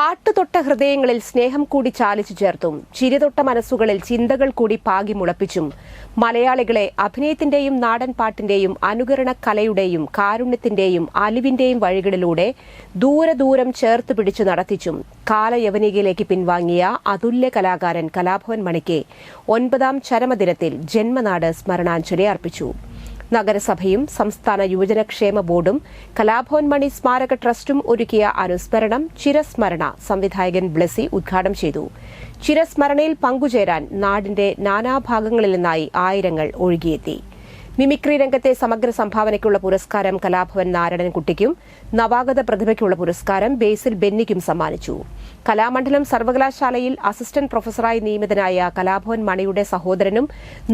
പാട്ടുതൊട്ട ഹൃദയങ്ങളിൽ സ്നേഹം കൂടി ചാലിച്ചു ചേർത്തും ചിരിതൊട്ട മനസ്സുകളിൽ ചിന്തകൾ കൂടി പാകി മുളപ്പിച്ചും മലയാളികളെ അഭിനയത്തിന്റെയും നാടൻ പാട്ടിന്റെയും അനുകരണ കലയുടെയും കാരുണ്യത്തിന്റെയും അലിവിന്റെയും വഴികളിലൂടെ ദൂരദൂരം ചേർത്ത് പിടിച്ചു നടത്തിച്ചും കാലയവനികയിലേക്ക് പിൻവാങ്ങിയ അതുല്യ കലാകാരൻ കലാഭവൻ മണിക്ക് ഒൻപതാം ചരമദിനത്തിൽ ജന്മനാട് സ്മരണാഞ്ജലി അർപ്പിച്ചു. നഗരസഭയും സംസ്ഥാന യുവജനക്ഷേമ ബോർഡും കലാഭവൻമണി സ്മാരക ട്രസ്റ്റും ഒരുക്കിയ അനുസ്മരണം ചിരസ്മരണ സംവിധായകൻ ബ്ലെസി ഉദ്ഘാടനം ചെയ്തു. ചിരസ്മരണയിൽ പങ്കുചേരാൻ നാടിന്റെ നാനാഭാഗങ്ങളിൽ നിന്നായി ആയിരങ്ങൾ ഒഴുകിയെത്തി. മിമിക്രി രംഗത്തെ സമഗ്ര സംഭാവനയ്ക്കുള്ള പുരസ്കാരം കലാഭവൻ നാരായണൻകുട്ടിക്കും നവാഗത പ്രതിഭയ്ക്കുള്ള പുരസ്കാരം ബേസിൽ ബെന്നിക്കും സമ്മാനിച്ചു. കലാമണ്ഡലം സർവകലാശാലയിൽ അസിസ്റ്റന്റ് പ്രൊഫസറായി നിയമിതനായ കലാഭവൻ മണിയുടെ സഹോദരനും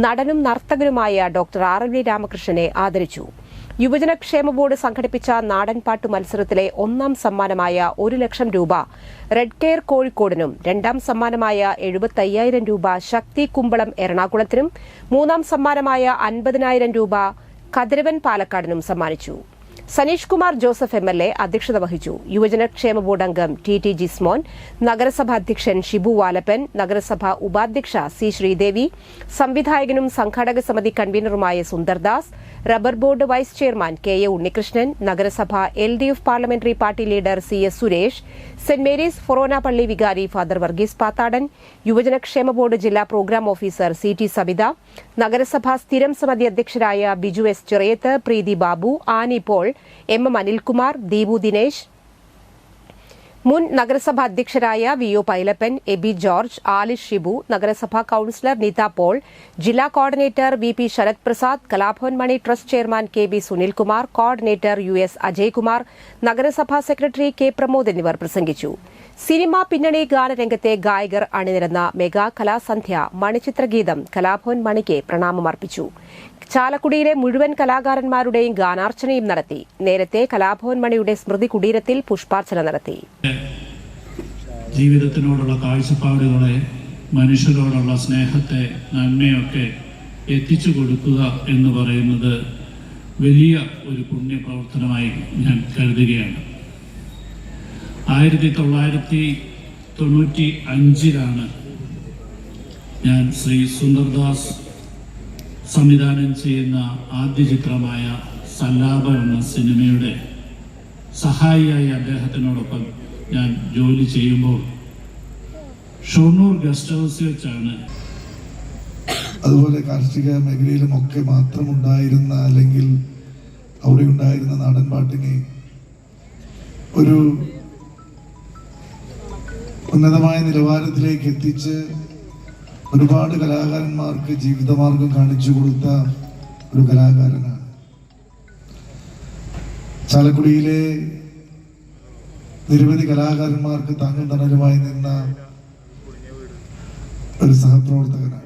നടനും നർത്തകനുമായ ഡോക്ടർ ആർ എൽ വി രാമകൃഷ്ണനെ ആദരിച്ചു. യുവജനക്ഷേമ ബോർഡ് സംഘടിപ്പിച്ച നാടൻപാട്ട് മത്സരത്തിലെ ഒന്നാം സമ്മാനമായ ഒരു ലക്ഷം രൂപ റെഡ് കെയർ കോഴിക്കോടിനും രണ്ടാം സമ്മാനമായ എഴുപത്തയ്യായിരം രൂപ ശക്തി കുമ്പളം എറണാകുളത്തിനും മൂന്നാം സമ്മാനമായ അൻപതിനായിരം രൂപ കതിരവൻ പാലക്കാടിനും സമ്മാനിച്ചു. Saneesh Kumar Joseph M L A അധ്യക്ഷത വഹിച്ചു. യുവജനക്ഷേമ ബോർഡ് അംഗം ടി ടി ജിസ്മോൻ നഗരസഭാ അധ്യക്ഷൻ ഷിബു വാലപ്പൻ നഗരസഭാ ഉപാധ്യക്ഷ സി ശ്രീദേവി സംവിധായകനും സംഘാടക സമിതി കൺവീനറുമായ Sundardas rubber board vice chairman K A Unnikrishnan നഗരസഭ L D F parliamentary party leader C S Suresh saint Mary's Forane പള്ളി വികാരി ഫാദർ വർഗീസ് പാത്താടൻ യുവജനക്ഷേമ ബോർഡ് ജില്ലാ programme officer C T Sabitha നഗരസഭാ സ്ഥിരം സമിതി അധ്യക്ഷരായ Biju S Cheriyath Preethi Babu Annie Paul M M Anilkumar Deepu Dinesh. മുൻ നഗരസഭാ അധ്യക്ഷരായ വി ഒ പൈലപ്പൻ എബി ജോർജ് ആലിഷ് ഷിബു നഗരസഭാ കൌൺസിലർ നീത പോൾ ജില്ലാ coordinator V P Sarath Prasad Kalabhavan Mani trust chairman K B Sunilkumar coordinator U S Ajaykumar നഗരസഭാ secretary K Pramod എന്നിവർ പ്രസംഗിച്ചു. Cinema പിന്നണി ഗാനരംഗത്തെ ഗായകർ അണിനിരന്ന മെഗാ കലാസന്ധ്യ മണിച്ചിത്രഗീതം കലാഭവൻ മണിക്ക് പ്രണാമമർപ്പിച്ചു. ചാലക്കുടിയിലെ മുഴുവൻ കലാകാരന്മാരുടെയും ഗാനാർച്ചനയും നടത്തി. നേരത്തെ കലാഭവൻ മണിയുടെ സ്മൃതി കുടീരത്തിൽ പുഷ്പാർച്ചന നടത്തി. ജീവിതത്തിനോടുള്ള കാഴ്ചപ്പാടുകളെ മനുഷ്യരോടുള്ള സ്നേഹത്തെ നന്മയൊക്കെ എത്തിച്ചു കൊടുക്കുക എന്ന് പറയുന്നത് വലിയ ഒരു പുണ്യപ്രവർത്തനമായി ഞാൻ കരുതുകയാണ്. ആയിരത്തി തൊള്ളായിരത്തി തൊണ്ണൂറ്റി അഞ്ചിലാണ് ഞാൻ ശ്രീ സുന്ദർദാസ് സംവിധാനം ചെയ്യുന്ന ആദ്യ ചിത്രമായ സല്ലാബ എന്ന സിനിമയുടെ സഹായിയായി അദ്ദേഹത്തിനോടൊപ്പം ഞാൻ ജോലി ചെയ്യുമ്പോൾ ഷൊർണൂർ ഗസ്റ്റ് ഹൗസിൽ വെച്ചാണ് അതുപോലെ കാർഷിക മേഖലയിലും ഒക്കെ മാത്രം ഉണ്ടായിരുന്ന അല്ലെങ്കിൽ അവിടെ ഉണ്ടായിരുന്ന നാടൻ പാട്ടിനെ ഒരു ഉന്നതമായ നിലവാരത്തിലേക്ക് എത്തിച്ച് ഒരുപാട് കലാകാരന്മാർക്ക് ജീവിതമാർഗം കാണിച്ചു കൊടുത്ത ഒരു കലാകാരനാണ്. ചാലക്കുടിയിലെ നിരവധി കലാകാരന്മാർക്ക് താങ്ങും തണലുമായി നിന്ന ഒരു സഹപ്രവർത്തകനാണ്.